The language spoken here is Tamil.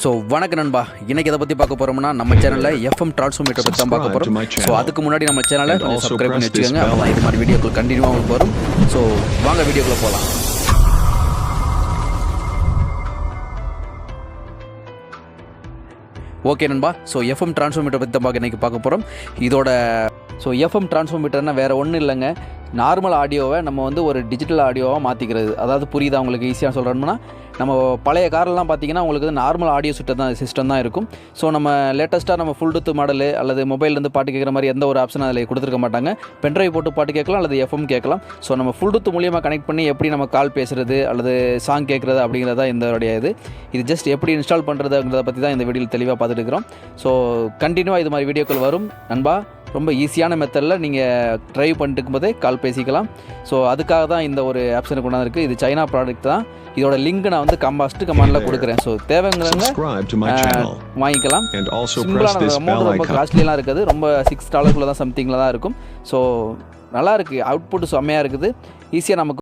ஸோ வணக்கம் நண்பா. இன்னைக்கு எதை பற்றி பார்க்க போகிறோம்னா நம்ம சேனலில் எஃப்எம் டிரான்ஸ்ஃபார்மேட்டர் பற்றி தான் பார்க்க போகிறோம் ஸோ. அதுக்கு முன்னாடி நம்ம சேனலை சப்ஸ்கிரைப் பண்ணி வச்சுக்கோங்க. அப்போ இது மாதிரி வீடியோக்கள் கண்டினியூவாக உங்களுக்கு வரும். ஸோ வாங்க வீடியோக்குள்ளே போகலாம் ஓகே நண்பா. ஸோ எஃப்எம் டிரான்ஸ்ஃபார்மேட்டர் பற்றி தான் பார்க்க இன்றைக்கி பார்க்க போகிறோம் இதோட ஸோ எஃப்எம் டிரான்ஸ்ஃபார்மீட்டர்னால் வேறு ஒன்றும் இல்லைங்க. நார்மல் ஆடியோவை நம்ம வந்து ஒரு டிஜிட்டல் ஆடியோவாக மாற்றிக்கிறது அதாவது புரியுதா உங்களுக்கு ஈஸியாக சொல்கிறோம்னா நம்ம பழைய கார்லாம் பார்த்தீங்கன்னா உங்களுக்கு வந்து நார்மல் ஆடியோ சிஸ்டம் தான் சிஸ்டம் தான் இருக்கும். ஸோ நம்ம லேட்டஸ்ட்டாக நம்ம ஃபுல் டூத் மாடலு அல்லது மொபைல்லேருந்து பாட்டு கேட்குற மாதிரி எந்த ஒரு ஆப்ஷனும் அதில் கொடுத்துருக்க மாட்டாங்க. பென்ட்ரைவ் போட்டு பாட்டு கேட்கலாம் அல்லது எஃப்எம் கேட்கலாம். ஸோ நம்ம ஃபுல் டூத் மூலியமாக கனெக்ட் பண்ணி எப்படி நம்ம கால் பேசுகிறது அல்லது சாங் கேட்குறது அப்படிங்கிறதா இதோடைய இது. இது ஜஸ்ட் எப்படி இன்ஸ்டால் பண்ணுறதுங்கிறத பற்றி தான் இந்த வீடியோவில் தெளிவாக பார்த்துட்டு இருக்கிறோம். ஸோ கண்டினியூவாக இது மாதிரி வீடியோக்கள் வரும். நண்பா ரொம்ப ஈஸியான மெத்தடில் நீங்கள் ட்ரைவ் பண்ணிட்டு இருக்கும்போதே கால் பேசிக்கலாம். ஸோ அதுக்காக தான் இந்த ஒரு ஆப்ஷனுக்கு கொண்டாந்துருக்கு. இது சைனா ப்ராடக்ட் தான். இதோட லிங்க் நான் வந்து கம்பாஸ்ட்டு கமாண்டில் கொடுக்குறேன். ஸோ தேவைங்கிறவங்க வாங்கிக்கலாம். சிம்பிளான அமௌண்ட் ரொம்ப. காஸ்ட்லியெலாம் இருக்குது. ரொம்ப சிக்ஸ் டாலருக்குள்ள தான் சம்திங்கில் தான் இருக்கும். ஸோ நல்லா இருக்குது அவுட்புட் செம்மையாக இருக்குது. ஈஸியாக நமக்கு